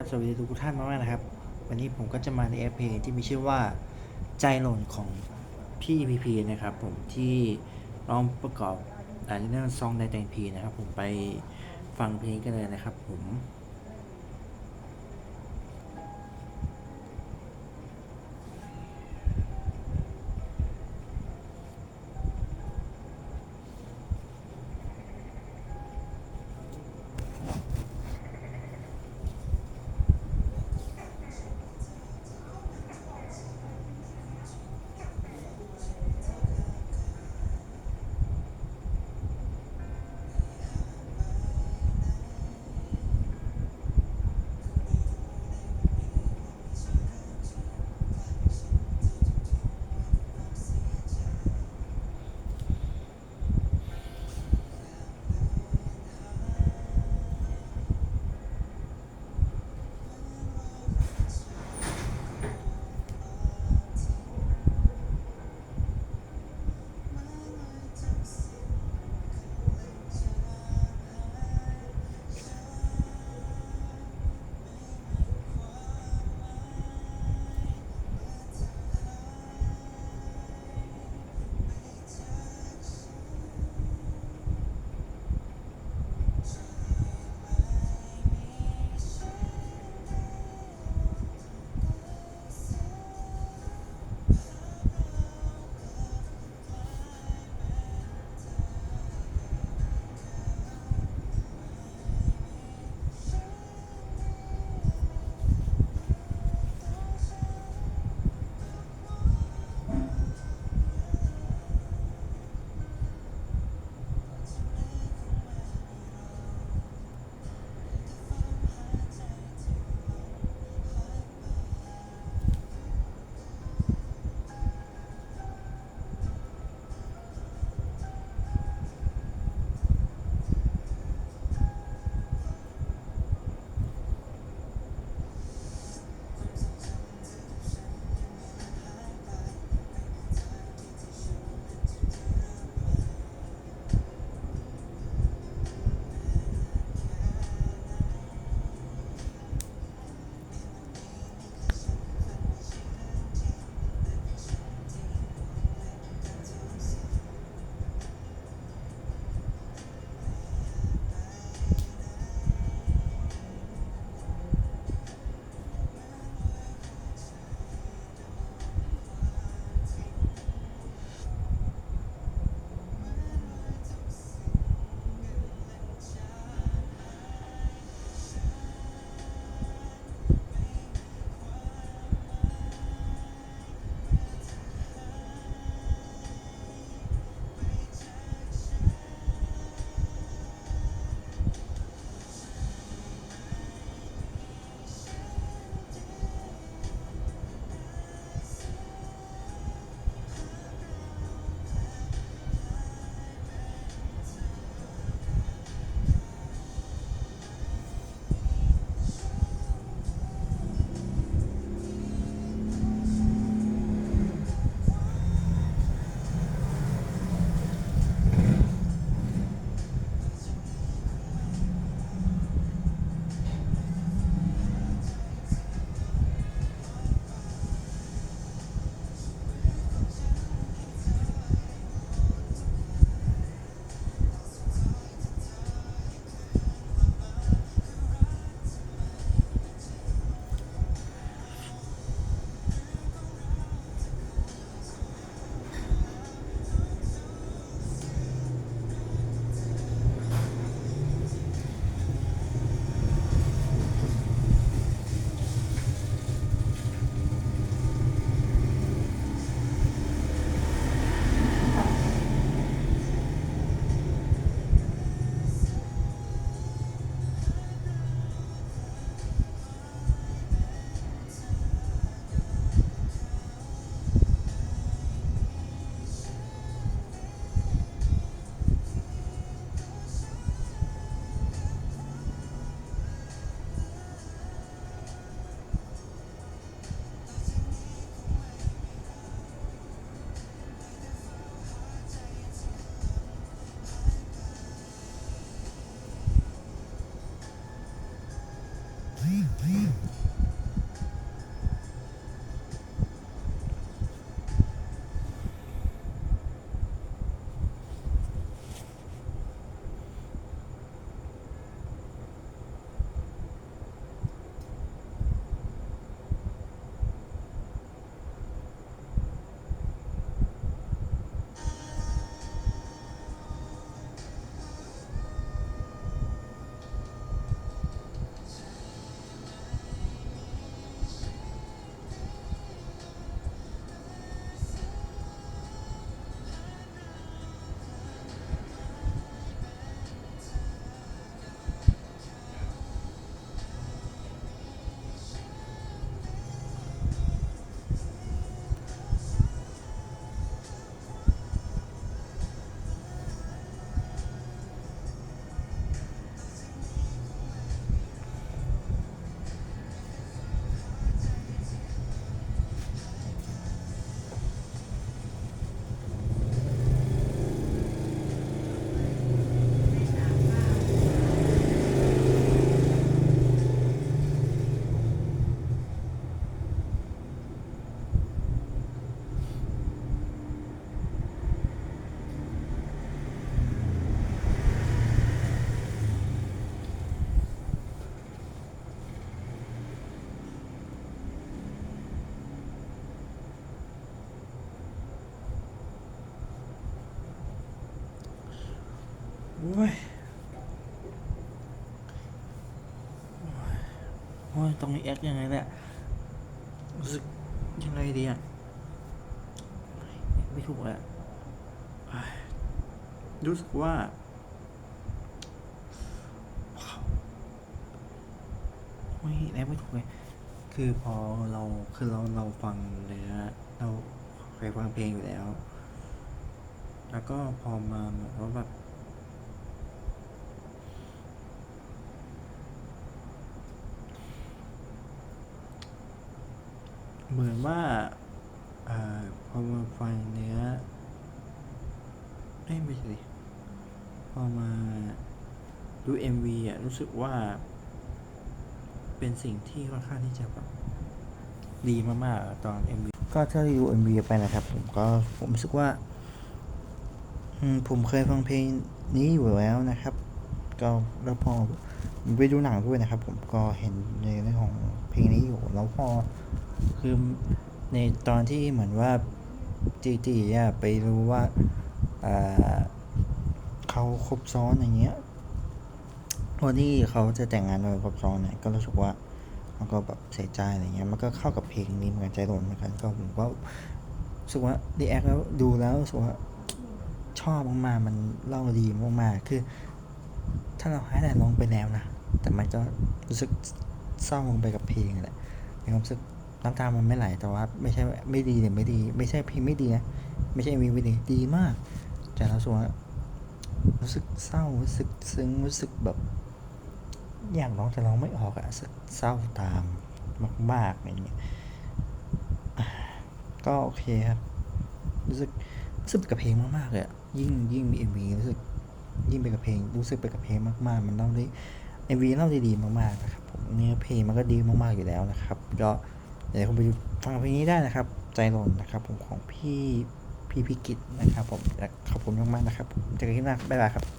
สวัสดีทุกท่านมากๆนะครับ วันนี้ผมก็จะมาในแอปเพลงที่มีชื่อว่าใจหล่นของพี่พีพีนะครับ ผมที่ร้องประกอบอ่าเรื่องซองในแต่งพีนะครับ ผมไปฟังเพลงกันเลยนะครับ ผม อ้ยโอ้ยตรงนี้แอคยังไงเนี่ยรู้สึกยังไงดีอะไม่ถูกเลยอะเอ้ยรู้สึกว่าไม่แอคไม่ถูกเลยคือพอเราคือเราเราฟังเนื้อเราเคยฟังเพลงอยู่แล้ว แล้วก็พอมาเหมือนว่าแบบ เหมือนว่าอพอมาฟังเนื้อเอ้ไม่ใช่ดิพอมาดู MV อะรู้สึกว่า เป็นสิ่งที่ค่อนข้างที่จะแบบดีมากๆอะตอน MV ก็ถ้าดู MV ไปนะครับ ผมก็ผมรู้สึกว่าผมเคยฟังเพลงนี้อยู่แล้วนะครับ ก็แล้วพอไปดูหนังด้วยนะครับ ผมก็เห็นในเรื่องของเพลงนี้อยู่แล้วพอ คือในตอนที่เหมือนว่าจีจีอะไปรู้ว่าเขาครบซ้อนอย่างเงี้ยวันที่เขาจะแต่งงานโดยครบซ้อนเนี่ยก็รู้สึกว่ามันก็แบบเสียใจอะไรเงี้ยมันก็เข้ากับเพลงนี้เหมือนกันใจหล่นเหมือนกันก็ผมก็รู้สึกว่าดีแอคแล้วดูแล้วรู้สึกว่าชอบมากๆมันเล่าดีมากๆคือ ถ้าเราให้แต่ลงไปแล้วนะแต่มันก็รู้สึกเศร้าลงไปกับเพลงแหละในความรู้สึก น้ำตามันไม่ไหลแต่ว่าไม่ใช่ไม่ดีหรือไม่ดี ไม่ใช่เพลงไม่ดีนะไม่ใช่มีไม่ดีดีมาก แต่เราสึกว่ารู้สึกเศร้ารู้สึกซึ้งรู้สึกแบบ อยากร้องแต่ร้องไม่ออกอะสึกเศร้าตามมากๆอย่างเงี้ยก็โอเคครับรู้สึกรู้สึกไปกับเพลงมากๆเลยยิ่งยิ่งมีเอ็มวีรู้สึกยิ่งไปกับเพลง รู้สึกไปกับเพลงมากๆ มันเล่าได้เอ็มวีเล่าได้ดีมากๆนะครับผมเนื้อเพลงมันก็ดีมากๆอยู่แล้วนะครับ ก็ เดี๋ยวคุณไปฟังเพลงนี้ได้นะครับ ใจหล่นนะครับ ผมของพี่พี่พิกิตนะครับผมขอบคุณมากๆนะครับเจอกันที่หน้าบ๊ายบายครับ